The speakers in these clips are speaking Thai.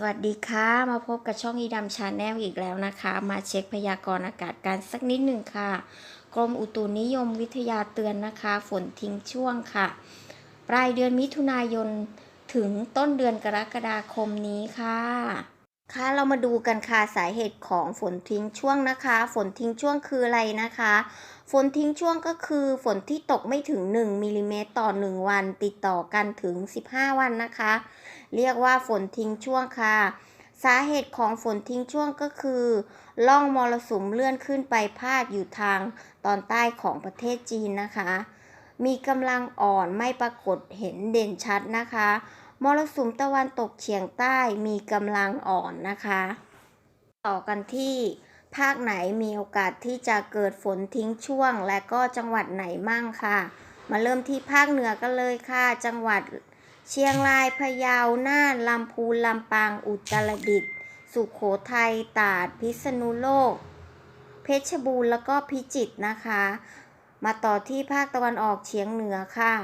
สวัสดีค่ะ มาพบกับช่องอีดำชาแนลอีกแล้วนะคะ มาเช็คพยากรณ์อากาศกันสักนิดหนึ่งค่ะ กรมอุตุนิยมวิทยาเตือนนะคะ ฝนทิ้งช่วงค่ะ ปลายเดือนมิถุนายนถึงต้นเดือนกรกฎาคมนี้ค่ะ ค่ะเรามาดูกันค่ะสาเหตุของฝนทิ้งช่วงนะคะ ฝนทิ้งช่วงคืออะไรนะคะ ฝนทิ้งช่วงก็คือฝนที่ตกไม่ถึง 1มิลลิเมตรต่อ 1 วัน ติดต่อกันถึง 15 วันนะคะ เรียกว่าฝนทิ้งช่วงค่ะ สาเหตุของฝนทิ้งช่วงก็คือล่องมรสุมเลื่อนขึ้นไปพาดอยู่ทางตอนใต้ของประเทศจีนนะคะ มีกำลังอ่อนไม่ปรากฏเห็นเด่นชัดนะคะ มรสุมตะวันตกเฉียงใต้มีกำลังอ่อนนะคะ ต่อกันที่ภาคไหนมีโอกาสที่จะเกิดฝนทิ้งช่วง และก็จังหวัดไหนมั่งค่ะ มาเริ่มที่ภาคเหนือกันเลยค่ะ จังหวัดเชียงรายพะเยาน่านลำพูนลำปางอุตรดิตถ์สุขโขทัยตราดพิษณุโลก เพชรบูรณ์แล้วก็พิจิตรนะคะ มาต่อที่ภาคตะวันออกเฉียงเหนือค่ะ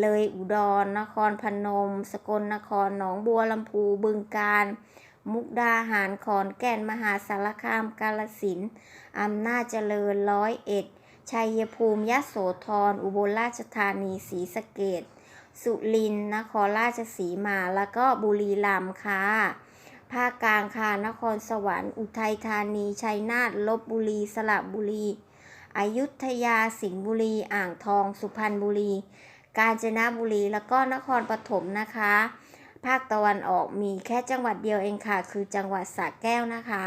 เลยอุดรนครพนม สกลนครหนองบัวลำพูบึงกาฬมุกดาหารขอนแก่นมหาสารคาม กาลสินธุ์อำนาจเจริญร้อยเอ็ดชัยภูมิยะโสธรอุบลราชธานีศรีสะเกษสุรินทร์นครราชสีมา แล้วก็บุรีรัมย์ค่ะ ภาคกลางค่ะ นครสวรรค์ อุทัยธานี ชัยนาท ลบบุรี สระบุรี อยุธยา สิงห์บุรี อ่างทอง สุพรรณบุรี กาญจนบุรีแล้วก็นครปฐมนะคะ ภาคตะวันออกมีแค่จังหวัดเดียวเองค่ะ คือจังหวัดสระแก้วนะคะ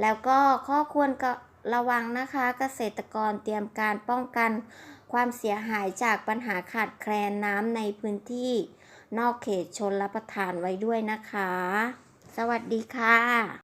แล้วก็ข้อควรก็ระวังนะคะ เกษตรกรเตรียมการป้องกันความเสียหายจากปัญหาขาดแคลนน้ำในพื้นที่ นอกเขตชนรับประทานไว้ด้วยนะคะ สวัสดีค่ะ